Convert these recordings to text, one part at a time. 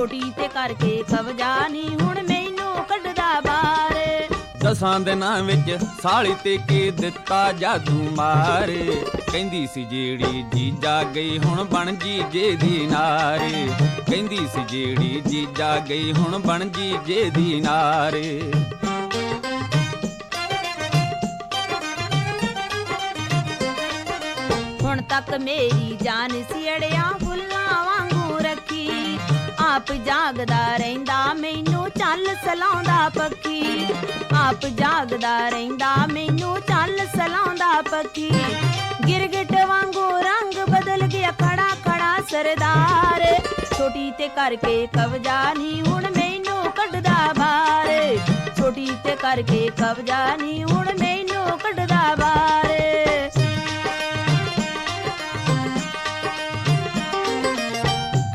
ਛੋਟੀ ਤੇ ਕਰਕੇ ਕਬਜਾ ਨਹੀਂ ਹੁਣ ਮੈਨੂੰ ਕੱਢਦਾ ਬਾਹਰ। ਦਸਾਂ ਦਿਨਾਂ ਵਿੱਚ ਸਾਲੀ ਤੇ ਕੀ ਦਿੱਤਾ ਜਾਦੂ ਮਾਰ। ਕਹਿੰਦੀ ਸੀ ਜਿਹੜੀ ਜੀਜਾ ਗਈ ਹੁਣ ਬਣ ਜੀਜੇ ਦੀ ਨਾਰ। ਕਹਿੰਦੀ ਸੀ ਜਿਹੜੀ ਜੀਜਾ ਗਈ ਹੁਣ ਬਣ ਜੀਜੇ ਦੀ ਨਾਰ। ਹੁਣ ਤੱਕ ਮੇਰੀ ਜਾਨ ਵਾਂਗੂ ਰੱਖੀ ਆਪ ਜਾਗਦਾ ਰਹਿੰਦਾ, ਮੈਨੂੰ ਚੱਲ ਸਲਾਉਂਦਾ ਪੱਖੀ। ਆਪ ਜਾਗਦਾ ਰਹਿੰਦਾ, ਮੈਨੂੰ ਚੱਲ ਸਲਾਉਂਦਾ ਪੱਖੀ। ਗਿਰਗਿਟ ਵਾਂਗੂ ਰੰਗ ਬਦਲ ਗਿਆ, ਖੜਾ ਖੜਾ ਸਰਦਾਰ। ਛੋਟੀ ਤੇ ਕਰਕੇ ਕਬਜਾ ਨਹੀਂ, ਹੁਣ ਮੈਨੂੰ ਕੱਢਦਾ ਬਾਹਰ ਛੋਟੀ ਤੇ ਕਰਕੇ ਕਬਜਾ ਨਹੀਂ, ਹੁਣ ਮੈਨੂੰ ਕੱਢਦਾ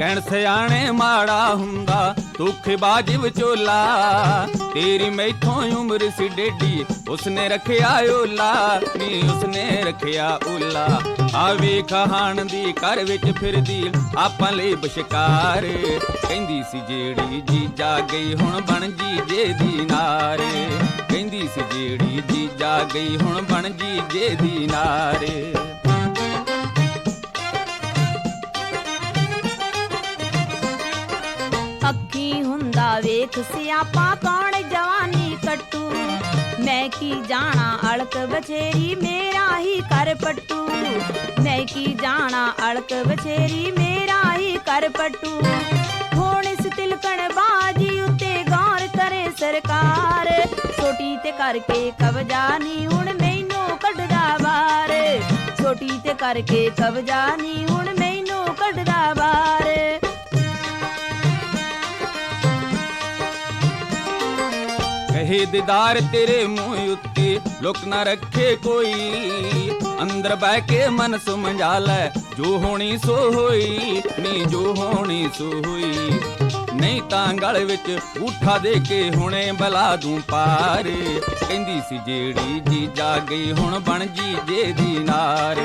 ਕਹਿਣ ਸਿਆਣੇ ਮਾੜਾ ਹੁੰਦਾ ਧੋਖੇਬਾਜ਼ ਵਿਚੋਲਾ। ਤੇਰੀ ਮੈਥੋਂ ਉਮਰ ਸੀ ਡੇਡੀ ਉਸਨੇ ਰੱਖਿਆ ਓਲਾ, ਨੀ ਉਸਨੇ ਰੱਖਿਆ ਓਲਾ। ਆ ਵੇਖ ਦੀ ਘਰ ਵਿੱਚ ਫਿਰਦੀ, ਆਪਾਂ ਲਈ ਬਸ਼ਕਾਰ ਕਹਿੰਦੀ ਸੀ ਜਿਹੜੀ ਜੀਜਾ ਗਈ, ਹੁਣ ਬਣ ਜੀਜੇ ਦੀ ਨਾਰੇ। ਕਹਿੰਦੀ ਸੀ ਜਿਹੜੀ ਜੀਜਾ ਗਈ, ਹੁਣ ਬਣ ਜੀਜੇ ਦੀ ਨਾਰੇ। ਵੇਖ ਸਿਆਪਾ ਕੌਣ ਜਵਾਨੀ ਕੱਟੂ? ਮੈਂ ਕੀ ਜਾਣਾ ਅਲਕ ਬਛੇਰੀ ਮੇਰਾ ਹੀ ਕਰ ਪੱਟੂ। ਮੈਂ ਕੀ ਜਾਣਾ ਅਲਕ ਬਛੇਰੀ ਮੇਰਾ ਹੀ ਕਰ ਪੱਟੂ। ਹੁਣ ਇਸ ਤਿਲਕਣ ਬਾਜੀ ਉੱਤੇ ਗੌਰ ਕਰੇ ਸਰਕਾਰ। ਛੋਟੀ ਤੇ ਕਰਕੇ ਕਬਜਾ ਨਹੀਂ, ਹੁਣ ਮੈਨੂੰ ਕੱਢਦਾ ਬਾਹਰ ਛੋਟੀ ਤੇ ਕਰਕੇ ਕਬਜਾ ਨਹੀਂ, ਹੁਣ ਮੈਨੂੰ ਕੱਢਦਾ ਬਾਹਰ ਕਹੇ ਦੀਦਾਰ ਤੇਰੇ ਮੂੰਹ ਉੱਤੇ। ਲੁਕ ਨਾ ਰੱਖੇ ਕੋਈ। ਅੰਦਰ ਬਹਿ ਕੇ ਮਨ ਸਮਝਾ ਲੈ। ਜੋ ਹੋਣੀ ਸੋ ਹੋਈ ਨੀ ਜੋ ਹੋਣੀ ਸੋ ਹੋਈ। ਨਹੀਂ ਤਾਂ ਗਲ ਵਿੱਚ ਉਠਾ ਦੇ ਕੇ ਹੁਣੇ ਬਲਾ ਦੂੰ ਪਾਰ। ਕਹਿੰਦੀ ਸੀ ਜਿਹੜੀ ਜੀ ਜਾ ਗਈ, ਹੁਣ ਬਣ ਜੀ ਜੇ ਦੀ ਨਾਰ।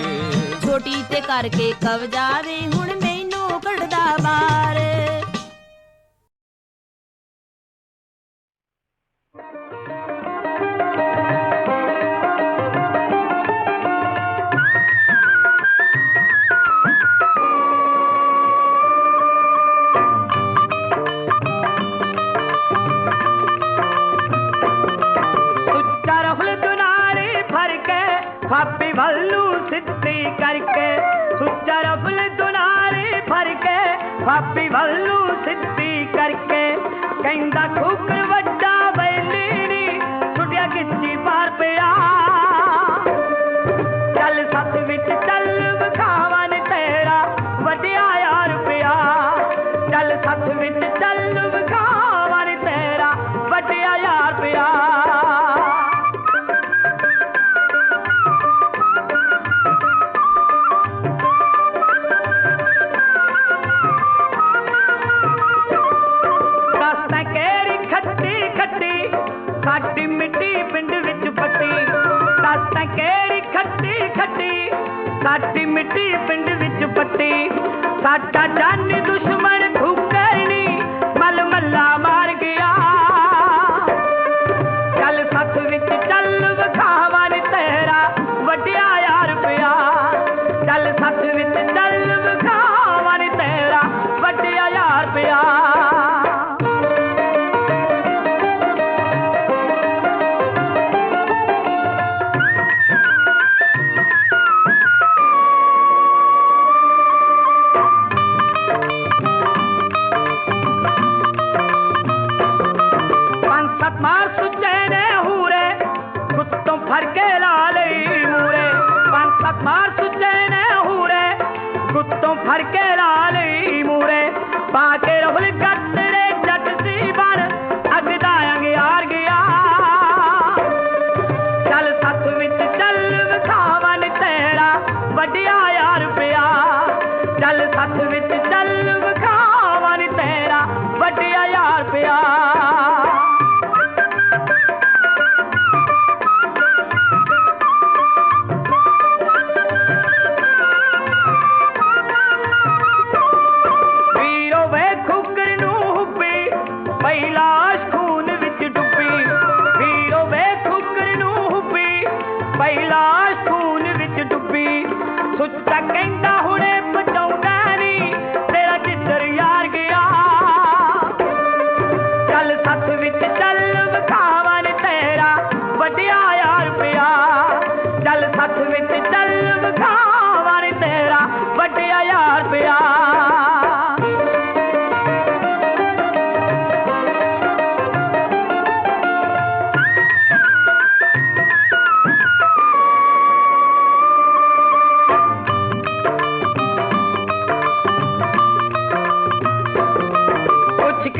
ਛੋਟੀ ਤੇ ਕਰਕੇ ਕਬਜਾ ਵੇ ਹੁਣ ਮੈਨੂੰ ਕੱਢਦਾ ਬਾਹਰ ਖਾਪੀ ਵੱਲੂ ਸਿੱਧੀ ਕਰਕੇ ਕਹਿੰਦਾ ਖੂਕਰ ਖੱਟੀ ਸਾਡੀ ਮਿੱਟੀ ਪਿੰਡ ਵਿੱਚ ਪੱਟੀ। ਸਾਡਾ ਜਾਨੀ ਦੁਸ਼ਮਣ ਖੁਕਰਨੀ ਮਲ ਮੱਲਾ ਮਾਰ ਗਿਆ। ਚੱਲ ਸੱਤ ਵਿੱਚ ਚੱਲ ਵਿਖਾਵਾ ਫੜ ਕੇ ਲਾ ਲਈ ਮੂਰੇ ਪੰਜ ਸੱਤ ਮਾਰ ਸੁੱਚੇ ਨੇ ਹੂਰੇ। ਕੁੱਤੋਂ ਫੜ ਕੇ ਲਾ ਲਈ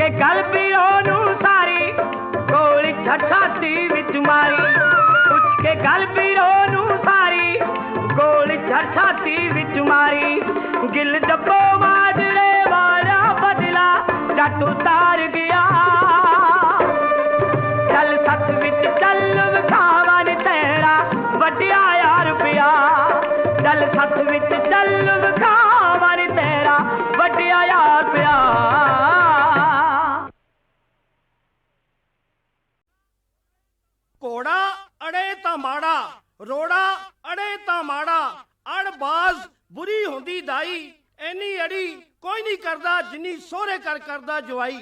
ਕੇ ਗਲ ਪੀਰੋ ਨੂੰ ਸਾਰੀ ਗੋਲੀ ਛੱਛਾਤੀ ਵਿੱਚ ਮਾਰੀ। ਪੁੱਛ ਕੇ ਗਲ ਪੀਰੋ ਨੂੰ ਸਾਰੀ ਗੋਲੀ ਛੱਛਾਤੀ ਵਿੱਚ ਮਾਰੀ। ਗਿਲ ਡੱਬੋ ਮਾਜਰੇ ਵਾਲਾ ਬਦਲਾ ਜੱਟ ਉਤਾਰ ਗਿਆ। ਚੱਲ ਸੱਤ ਵਿੱਚ ਚੱਲ ਵਿਖਾਵਨ ਤੇਰਾ, ਵੱਡਿਆ ਯਾਰ ਪਿਆ। ਚੱਲ ਸੱਤ ਵਿੱਚ ਚੱਲ ਵਿਖਾਵਨ ਤੇਰਾ, ਵੱਡਿਆ ਯਾਰ ਪਿਆ। ਅੜੇ ਤਾਂ ਮਾੜਾ, ਰੋੜਾ ਅੜੇ ਤਾਂ ਮਾੜਾ, ਅੜਬਾਜ਼ ਬੁਰੀ ਹੁੰਦੀ ਦਾਈ ਐਨੀ ਅੜੀ ਕੋਈ ਨਹੀਂ ਕਰਦਾ, ਜਿੰਨੀ ਸੋਹਰੇ ਕਰ ਕਰਦਾ ਜਵਾਈ।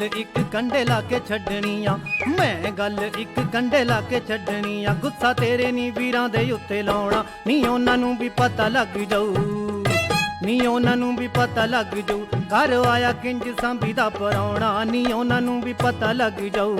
ਗੱਲ ਇੱਕ ਕੰਡੇ ਲਾ ਕੇ ਛੱਡਣੀ ਆ ਮੈਂ ਗੱਲ ਇੱਕ ਕੰਡੇ ਲਾ ਕੇ ਛੱਡਣੀ ਆ ਗੁੱਸਾ ਤੇਰੇ ਨੀ ਵੀਰਾਂ ਦੇ ਉੱਤੇ ਲਾਉਣਾ। ਨੀ ਉਹਨਾਂ ਨੂੰ ਵੀ ਪਤਾ ਲੱਗ ਜਾਊ। ਨੀ ਉਹਨਾਂ ਨੂੰ ਵੀ ਪਤਾ ਲੱਗ ਜਾਊ। ਘਰ ਆਇਆ ਕਿੰਜ ਸੰਭੀ ਦਾ ਪਰਾਉਣਾ ਨੀ ਉਹਨਾਂ ਨੂੰ ਵੀ ਪਤਾ ਲੱਗ ਜਾਊ।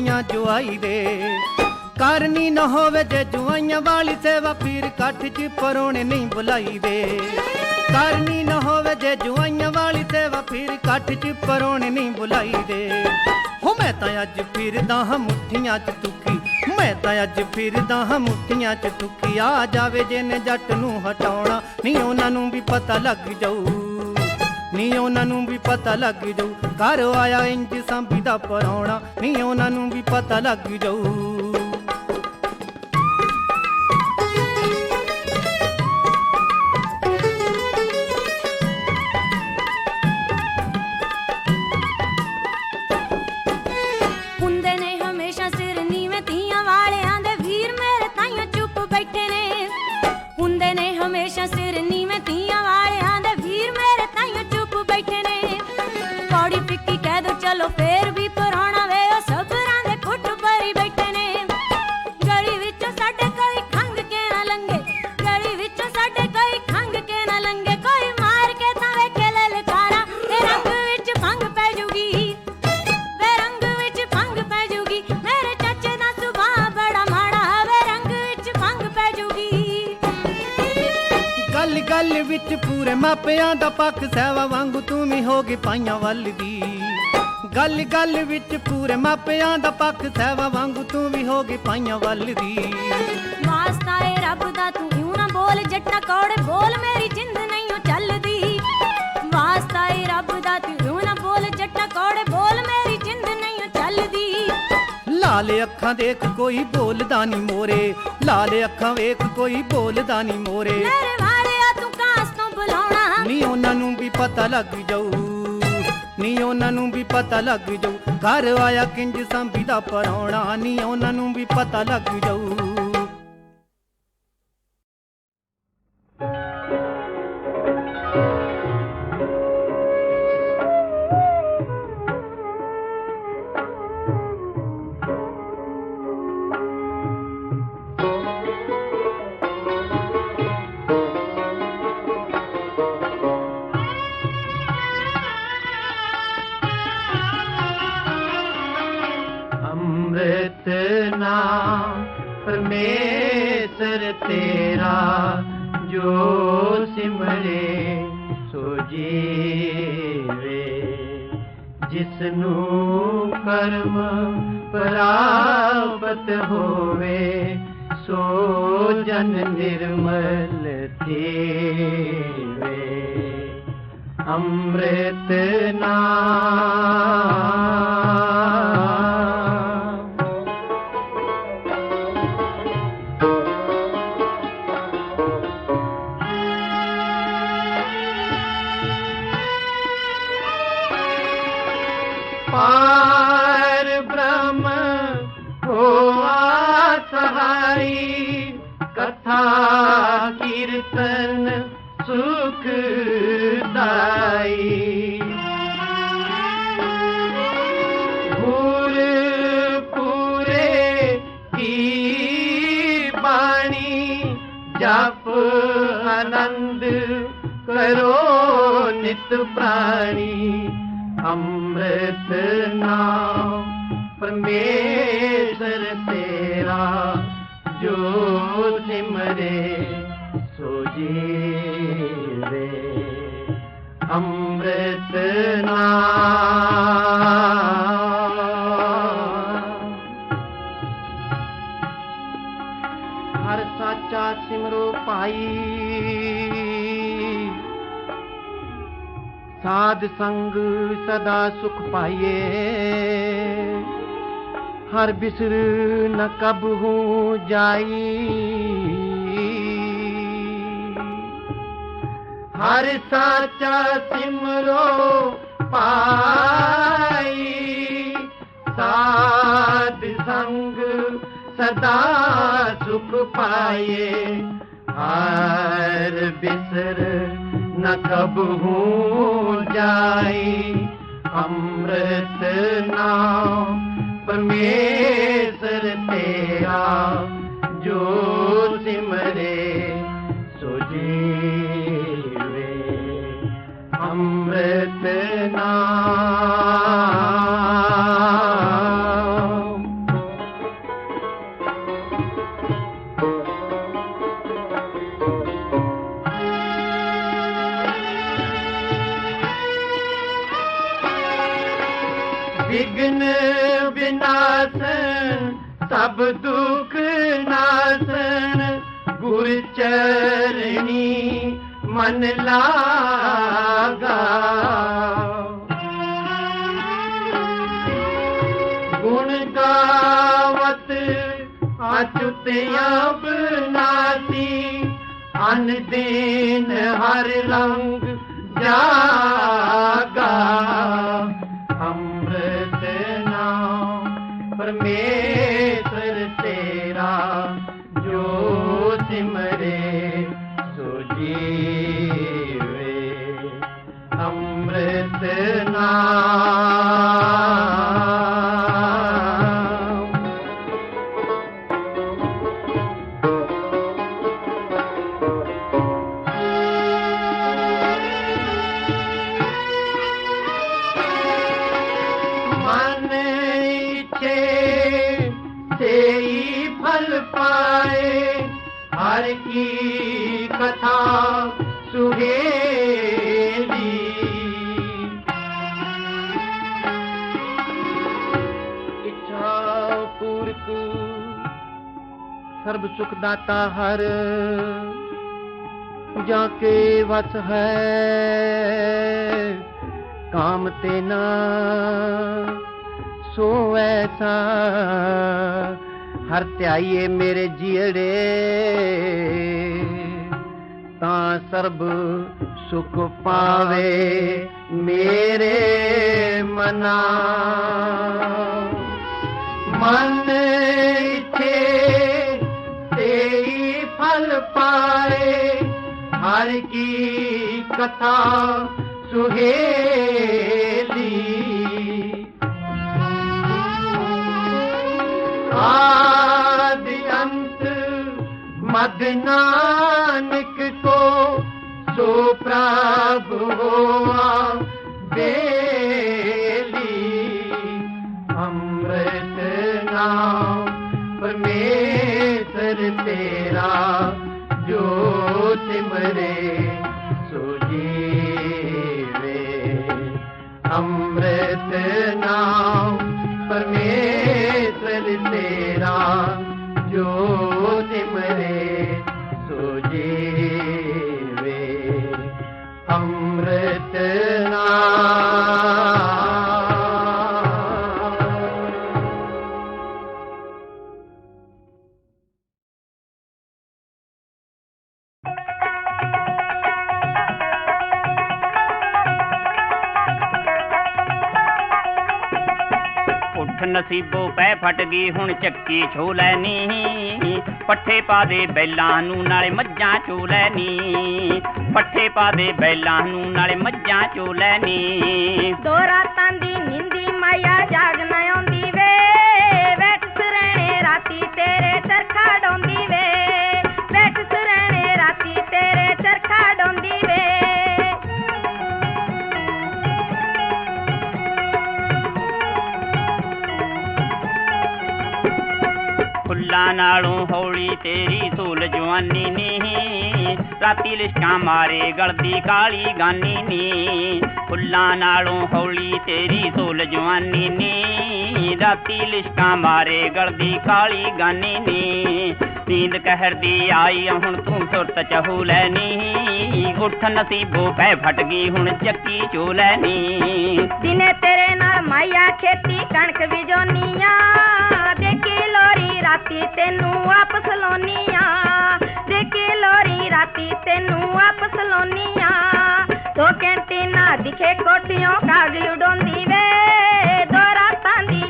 ਦੁਆਲੇ ਜੁਆਈ ਦੇ। ਕਰਨੀ ਨਾ ਹੋਵੇ ਜੇ ਜੁਆਈਆਂ ਵਾਲੀ ਸੇਵਾ ਪੀਰ ਕੱਠ ਚ ਪਰੋਣੇ ਨਹੀਂ ਬੁਲਾਈ ਦੇ। ਕਰਨੀ ਨਾ ਹੋਵੇ ਜੇ ਜੁਆਈਆਂ ਵਾਲੀ ਸੇਵਾ ਪੀਰ ਕੱਠ ਚ ਪਰੋਣੇ ਨਹੀਂ ਬੁਲਾਈ ਦੇ। ਹੋ ਮੈਂ ਤਾਂ ਅੱਜ ਫਿਰਦਾ ਹਾਂ ਮੁੱਠੀਆਂ ਚ ਤੁਕੀ ਮੈਂ ਤਾਂ ਅੱਜ ਫਿਰਦਾ ਹਾਂ ਮੁੱਠੀਆਂ ਚ ਤੁਕੀ ਆ ਜਾਵੇ ਜੇ ਨੇ ਜੱਟ ਨੂੰ ਹਟਾਉਣਾ, ਨਹੀਂ ਉਹਨਾਂ ਨੂੰ ਵੀ ਪਤਾ ਲੱਗ ਜਾਊ। ਨੀ ਉਹਨਾਂ ਨੂੰ ਵੀ ਪਤਾ ਲੱਗ ਜਾਊ। ਘਰ ਆਇਆ ਇੰਜ ਸੰਭੀ ਦਾ ਪਰਾਉਣਾ ਨੀ ਉਹਨਾਂ ਨੂੰ ਵੀ ਪਤਾ ਲੱਗ ਜਾਊ। ਮਾਪਿਆਂ ਦਾ ਪੱਖ ਸਹਿਵਾ ਵਾਂਗੂ ਤੂੰ ਵੀ ਹੋਗੀ ਪਾਈਆਂ ਵੱਲ ਦੀ। ਗੱਲ ਗੱਲ ਵਿੱਚ ਪੂਰੇ ਮਾਪਿਆਂ ਦਾ ਪੱਖ ਸਹਿਵਾ ਵਾਂਗੂ ਤੂੰ ਵੀ ਹੋਗੀ ਪਾਈਆਂ ਵੱਲ ਦੀ। ਵਾਸਤਾ ਏ ਰੱਬ ਦਾ ਤੂੰ ਇਉਂ ਨਾ ਬੋਲ ਜੱਟਾ ਕੌੜੇ ਬੋਲ ਮੇਰੀ ਜਿੰਦ ਨਹੀਂ ਓ ਚੱਲਦੀ। ਵਾਸਤਾ ਏ ਰੱਬ ਦਾ ਤੂੰ ਇਉਂ ਨਾ ਬੋਲ ਜੱਟਾ ਕੌੜੇ ਬੋਲ ਮੇਰੀ ਜਿੰਦ ਨਹੀਂ ਓ ਚੱਲਦੀ। ਲਾਲ ਅੱਖਾਂ ਦੇਖ ਕੋਈ ਬੋਲਦਾ ਨਹੀਂ ਮੋਰੇ ਲਾਲ ਅੱਖਾਂ ਵੇਖ ਕੋਈ ਬੋਲਦਾ ਨਹੀਂ ਮੋਰੇ। ਮੇਰੇ ਨੀ ਉਹਨਾਂ ਨੂੰ ਵੀ ਪਤਾ ਲੱਗ ਜਾਊ। ਨੀ ਉਹਨਾਂ ਨੂੰ ਵੀ ਪਤਾ ਲੱਗ ਜਾਊ। ਘਰ ਆਇਆ ਕਿੰਜ ਸੰਭੀ ਦਾ ਪਰਾਉਣਾ ਨੀ ਉਹਨਾਂ ਨੂੰ ਵੀ ਪਤਾ ਲੱਗ ਜਾਊ। ਹੋਵੇ ਸੋ ਜਨ ਨਿਰਮਲ ਥੀਵੇ ਅੰਮ੍ਰਿਤ ਨਾਮ ਜਪ ਆਨੰਦ ਕਰੋ ਨਿਤ ਪ੍ਰਾਣੀ, ਅੰਮ੍ਰਿਤ ਨਾਮ ਪਰਮੇਸ਼ਰ ਤੇਰਾ, ਜੋ ਸਿਮਰੇ ਸੋ ਜੀਵੇ। ਅੰਮ੍ਰਿਤ ਨਾਮ ਸਿਮਰੋ ਸਾਧ ਸੰਗ ਸਦਾ ਸੁਖ ਪਾਈਏ। ਹਰ ਬਿਸਰ ਨ ਕਬ ਹੂੰ ਜਾਈ। ਹਰ ਸਾਚਾ ਸਿਮਰੋ ਪਾਈ। ਸਾਧ ਸੰਗ ਸਦਾ ਸੁਖ ਪਾਏ ਹਰ ਬਿਸਰ ਨ ਕਬ ਹੂੰ ਜਾਈ ਅੰਮ੍ਰਿਤ ਨਾਮ ਪਰਮੇਸ਼ਰ ਤੇਰਾ ਜੋ ਸਿਮਰੇ ਅਚੁਤਿਆਂ ਬਨਾਤੀ ਅਨ ਦੇਨ ਹਰ ਰੰਗ ਜਾਗਾ। ਅੰਮ੍ਰਿਤ ਨਾਮ ਪਰਮੇਸ਼ਰ ਇਛੇ ਫਲ ਪਾਏ। ਹਰ ਕੀ ਕਥਾ ਸੁਹੇਲੀ ਇੱਛਾ ਪੂਰਕ, ਸਰਬ ਸੁਖ ਦਾਤਾ ਹਰ, ਜਾ ਕੇ ਵਸ ਹੈ। ਕਾਮ ਤੇ ਨਾ ਸੋ ਐਸਾ ਹਰ ਧਿਆਈਏ ਮੇਰੇ ਜੀੜੇ। ਤਾਂ ਸਰਬ ਸੁਖ ਪਾਵੇ ਮੇਰੇ ਮਨਾ। ਮਨ ਇਥੇ ਤੇਈ ਫਲ ਪਾਏ, ਹਰ ਕੀ ਕਥਾ ਸੁਹੇਲੀ ਆਦਿ ਅੰਤ ਮਦ ਨਾਨਕ ਕੋ ਸੋ ਪ੍ਰਭ ਹੋਆ ਬੇਲੀ ਅੰਮ੍ਰਿਤ ਨਾਮ ਪਰਮੇਸ਼ਰ ਤੇਰਾ ਜੋ ਸਿਮਰੇ ਫਟ ਗਈ, ਹੁਣ ਚੱਕੀ ਛੋ ਲੈਨੀ। ਪੱਠੇ ਪਾ ਦੇ ਬੈਲਾਂ ਨੂੰ, ਨਾਲੇ ਮੱਝਾਂ ਚੋ ਲੈਨੀ। ਪੱਠੇ ਪਾ ਦੇ ਬੈਲਾਂ ਨੂੰ, ਨਾਲੇ ਮੱਝਾਂ ਚੋ ਲੈਨੀ। ਦੋ ਰਾਤਾਂ ਦੀ ਨਿੰਦੀ ਮਾਇਆ, ਜਾਗ ਨਾ ਆਉਂਦੀ ਵੇ। ਬੈਠ ਸਰਣੇ ਰਾਤੀ ਤੇਰੇ ਚਰਖਾ ਡੋਂਦੀ ਵੇ। ਫੁੱਲਾਂ ਨਾਲੋਂ ਹੌਲੀ ਤੇਰੀ ਸੂਲ ਜਵਾਨੀ ਨੀ। ਰਾਤੀ ਲਿਸ਼ਕਾਂ ਮਾਰੇ ਗਲਦੀ ਕਾਲੀ ਗਾਨੀ ਨੀ। ਫੁੱਲਾਂ ਨਾਲੋਂ ਹੌਲੀ ਤੇਰੀ ਸੂਲ ਜਵਾਨੀ ਨੀ। ਰਾਤੀ ਲਿਸ਼ਕਾਂ ਮਾਰੇ ਗਲਦੀ ਕਾਲੀ ਗਾਨੀ ਨੀ। ਨੀਂਦ ਕਹਿਰ ਦੀ ਆਈ ਆ ਹੁਣ ਤੂੰ ਸੁਰਤ ਚਹੂ ਲੈਨੀ ਉੱਠ ਨਸੀਬੋ ਪੈ ਫਟ ਗਈ, ਹੁਣ ਚੱਕੀ ਚੋ ਲੈਨੀ ਦਿਨੇ ਤੇਰੇ ਨਾਲ ਮਾਇਆ ਖੇਤੀ, ਕਣਕ ਵਿਜੋਨੀਆਂ ਰਾਤੀ ਤੈਨੂੰ ਵਾਪਸ ਲੋਨੀਆਂ ਦੇਖੀ ਲੋਰੀ ਰਾਤੀ ਤੈਨੂੰ ਵਾਪਸ ਲੋਨੀਆਂ ਦੋ ਘੰਟੇ ਦਿਖੇ ਕੋਠਿਓਂ ਕਾਗਲ ਉਡੋਂਦੀ ਵੇ। ਦੋ ਰਾਤਾਂ ਦੀ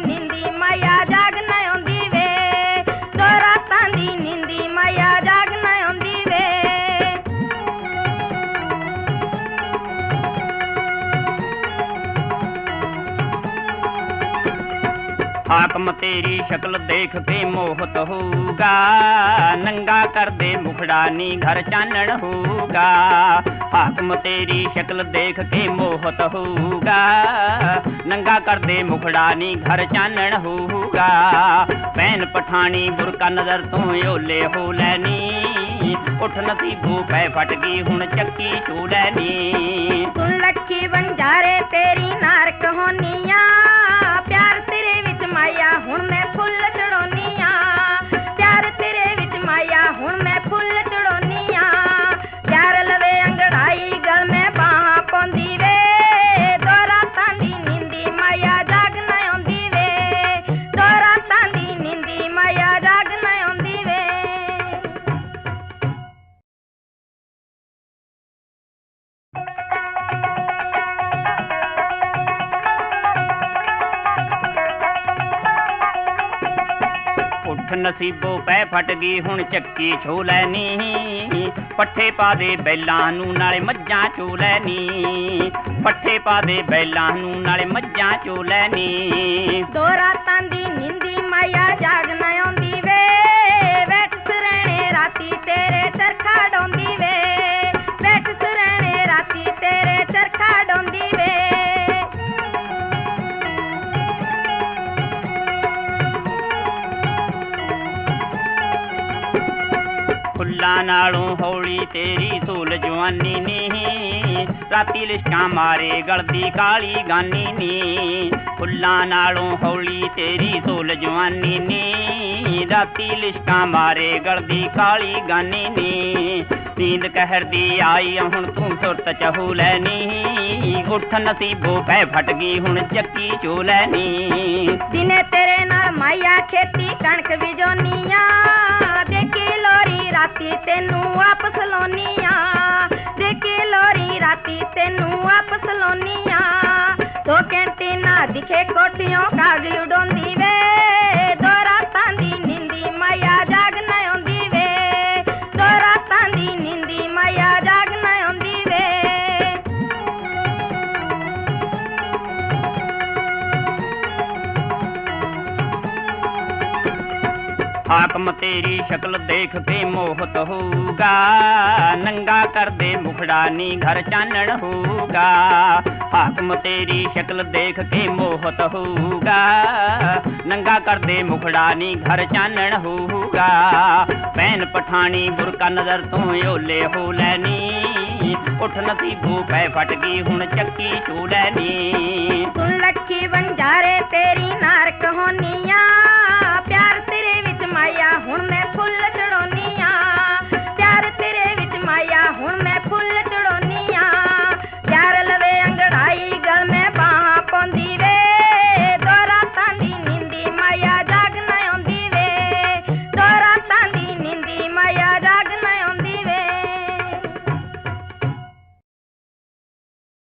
ਹਾਕਮ ਤੇਰੀ ਸ਼ਕਲ ਦੇਖ ਕੇ ਮੋਹਤ ਹੋਊਗਾ ਨੰਗਾ ਕਰਦੇ ਮੁਖੜਾ ਨੀ ਘਰ ਚਾਨਣ ਹੋਊਗਾ ਹਾਕਮ ਤੇਰੀ ਸ਼ਕਲ ਦੇਖ ਕੇ ਮੋਹਤ ਹੋਊਗਾ ਨੰਗਾ ਕਰਦੇ ਮੁਖੜਾ ਨੀ ਘਰ ਚਾਨਣ ਹੋਊਗਾ ਪੈਨ ਪਠਾਣੀ ਬੁਰਕਾ ਨਜ਼ਰ ਤੋਂ ਓਲੇ ਹੋ ਲੈਨੀ ਉੱਠ ਨਸੀਬੂ ਪੈ ਫਟ ਗਈ ਹੁਣ ਚੱਕੀ ਚੂ ਲੈਨੀ ਸੁਣ ਲੱਖੀ ਬੰਜਾਰੇ ਤੇਰੀ ਨਾਰਕ ਨਸੀਬੋ ਪੈ ਫਟ ਗਈ, ਹੁਣ ਚੱਕੀ ਛੋ ਲੈਨੀ। ਪੱਠੇ ਪਾ ਦੇ ਬੈਲਾਂ ਨੂੰ, ਨਾਲੇ ਮੱਝਾਂ ਚੋ ਲੈਨੀ। ਪੱਠੇ ਪਾ ਦੇ ਬੈਲਾਂ ਨੂੰ, ਨਾਲੇ ਮੱਝਾਂ ਚੋ ਲੈਨੀ। ਦੋ ਰਾਤਾਂ ਹੌਲੀ ਤੇਰੀ ਸੂਲ ਜਵਾਨੀ ਨੀ। ਰਾਤੀ ਲਿਸ਼ਕਾਂ ਮਾਰੇ ਗਲਦੀ ਕਾਲੀ ਗਾਨੀ ਨੀ। ਫੁੱਲਾਂ ਨਾਲੋਂ ਹੌਲੀ ਤੇਰੀ ਸੂਲ ਜਵਾਨੀ ਨੀ। ਰਾਤੀ ਲਿਸ਼ਕਾਂ ਮਾਰੇ ਗਲਦੀ ਕਾਲੀ ਗਾਨੀ ਨੀ। ਨੀਂਦ ਕਹਿਰ ਦੀ ਆਈ ਆ ਹੁਣ ਤੂੰ ਸੁਰਤ ਚਹੂ ਲੈਨੀ ਉੱਠ ਨਸੀਬੋ ਪੈ ਫਟ ਗਈ, ਹੁਣ ਚੱਕੀ ਚੋ ਲੈਨੀ ਦਿਨੇ ਤੇਰੇ ਨਾਲ ਮਾਇਆ ਖੇਤੀ, ਕਣਕ ਵਿਜੋਨੀਆਂ ਰਾਤੀ ਤੈਨੂੰ ਵਾਪਸ ਲੋਨੀਆਂ ਦੇਖੀ ਲੋਰੀ ਰਾਤੀ ਤੈਨੂੰ ਵਾਪਸ ਲੋਨੀਆਂ ਦੋ ਘੰਟੇ ਦਿਖੇ ਕੋਠਿਓਂ ਕਾਗਲ ਉਡੋਂਦੀ ਵੇ। ਹਾਕਮ ਤੇਰੀ ਸ਼ਕਲ ਦੇਖ ਕੇ ਮੋਹਤ ਹੋਊਗਾ ਨੰਗਾ ਕਰਦੇ ਮੁਖੜਾ ਨੀ ਘਰ ਚਾਨਣ ਹੋਊਗਾ ਹਾਕਮ ਤੇਰੀ ਸ਼ਕਲ ਦੇਖ ਕੇ ਮੋਹਤ ਹੋਊਗਾ ਨੰਗਾ ਕਰਦੇ ਮੁਖੜਾ ਨੀ ਘਰ ਚਾਨਣ ਹੋਊਗਾ ਪੈਨ ਪਠਾਣੀ ਬੁਰਕਾ ਨਜ਼ਰ ਤੋਂ ਓਲੇ ਹੋ ਲੈਨੀ ਉੱਠ ਨਸੀਬੂ ਪੈ ਫਟ ਗਈ ਹੁਣ ਚੱਕੀ ਚੂ ਲੈਨੀ ਸੁਣ ਲੱਖੀ ਵੰਜਾਰੇ ਤੇਰੀ ਨਾਰਕ ਹੋਨੀਆਂ